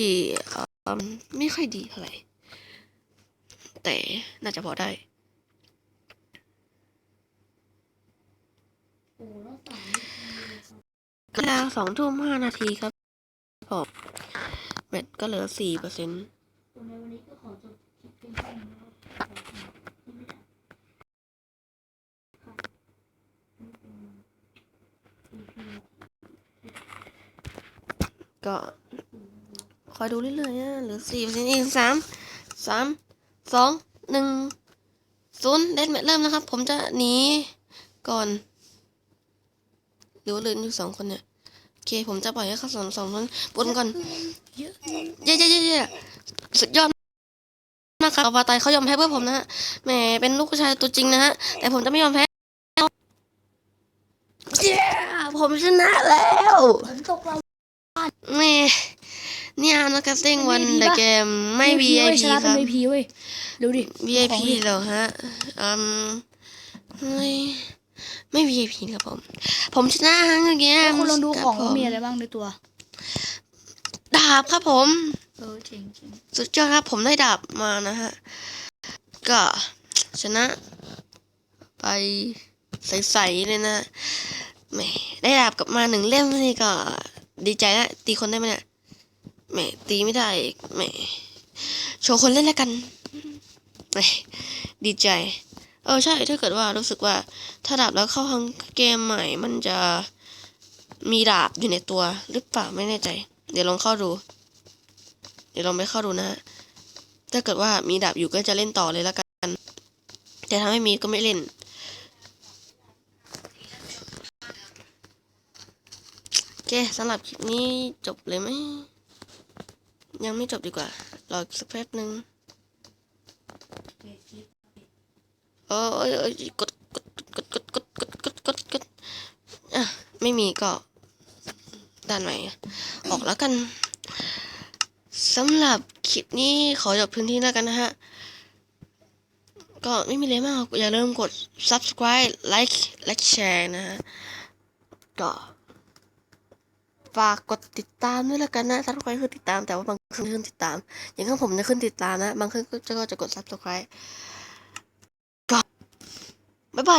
เอ่ไม่ค่อยดีเท่าไหร่แต่น่าจะพอได้โอ้แล้วสามเวลาสองทุ่มห้านาทีครับผมแบตก็เหลือสี่เปอร์เซ็นต์ก็ อจบคลิปเพียงเท่านี้นะครับขอยดูเรื่อยๆนะหลือสี่เปอร์เซ็นต์อีกสามสามสองหนึ่งศูนย์เดนแมทเริ่มนะครับ ผมจะหนีก่อนหรือว่าเหลืออยู่สองคนเนี่ยโอเค ผมจะปล่อยให้เขาสองสองคนบนก่อนเยอะเย้เย้เย้เย้สุดยอดมากครับวาตายเขายอมแพ้เพื่อผมนะฮะแหมเป็นลูกผู้ชายตัวจริงนะฮะแต่ผมจะไม่ยอมแพ้เย้ผมชนะแล้วผมตกราแหม่ เนี่ยนักเซ็งวันเดอะเกมไม่เว้ย VIP ชนะคเป็นรับ VIP เว้ยดูดิ VIP ของดิเหรอฮะอืมไม่ไม่ VIP ครับผม ผมชนะฮังเกมคุณลองดูของครับว่าผมมีอะไรบ้างในตัว ดาบครับผมเออเจ๋งเจ๋งสุดยอดครับผมได้ดาบมานะฮะ ก็ชนะ ไปใสๆเลยนะแหมได้ดาบกลับมาหนึ่งเล่มนี่ก็ดีใจแล้วตีคนได้ไหมเนี่ย แหมตีไม่ได้อีกแหมโชว์คนเล่นแล้วกันแหมดีใจ เออใช่ถ้าเกิดว่ารู้สึกว่าถ้าดาบแล้วเข้าทางเกมใหม่ มันจะมีดาบอยู่ในตัว หรือเปล่าไม่แน่ใจ เดี๋ยวลองเข้าดู เดี๋ยวลองไปเข้าดูนะฮะถ้าเกิดว่ามีดาบอยู่ก็จะเล่นต่อเลยแล้วกัน แต่ถ้าไม่มีก็ไม่เล่นโอเคสำหรับคลิปนี้จบเลยไหม ยังไม่จบดีกว่า รออีกสักแป๊บหนึ่งเออเอยเอยกดกดกดกดกดกดกดกดกดอะไม่มีก็ด้านไหนอออกแล้วกันสำหรับคลิปนี้ขอจบพื้นที่แล้วกันนะฮะ ก็ไม่มีอะไรมากอย่าลืมกด subscribe like และแชร์นะฮะก็ ฝากกดติดตามด้วยแล้วกันนะ Subscribe ขึ้นติดตามแต่ว่าบางครั้งขึ้นติดตาม อย่างข้างผมจะขึ้นติดตามนะ บางครั้งก็จะกด subscribe ก็บ๊ายบาย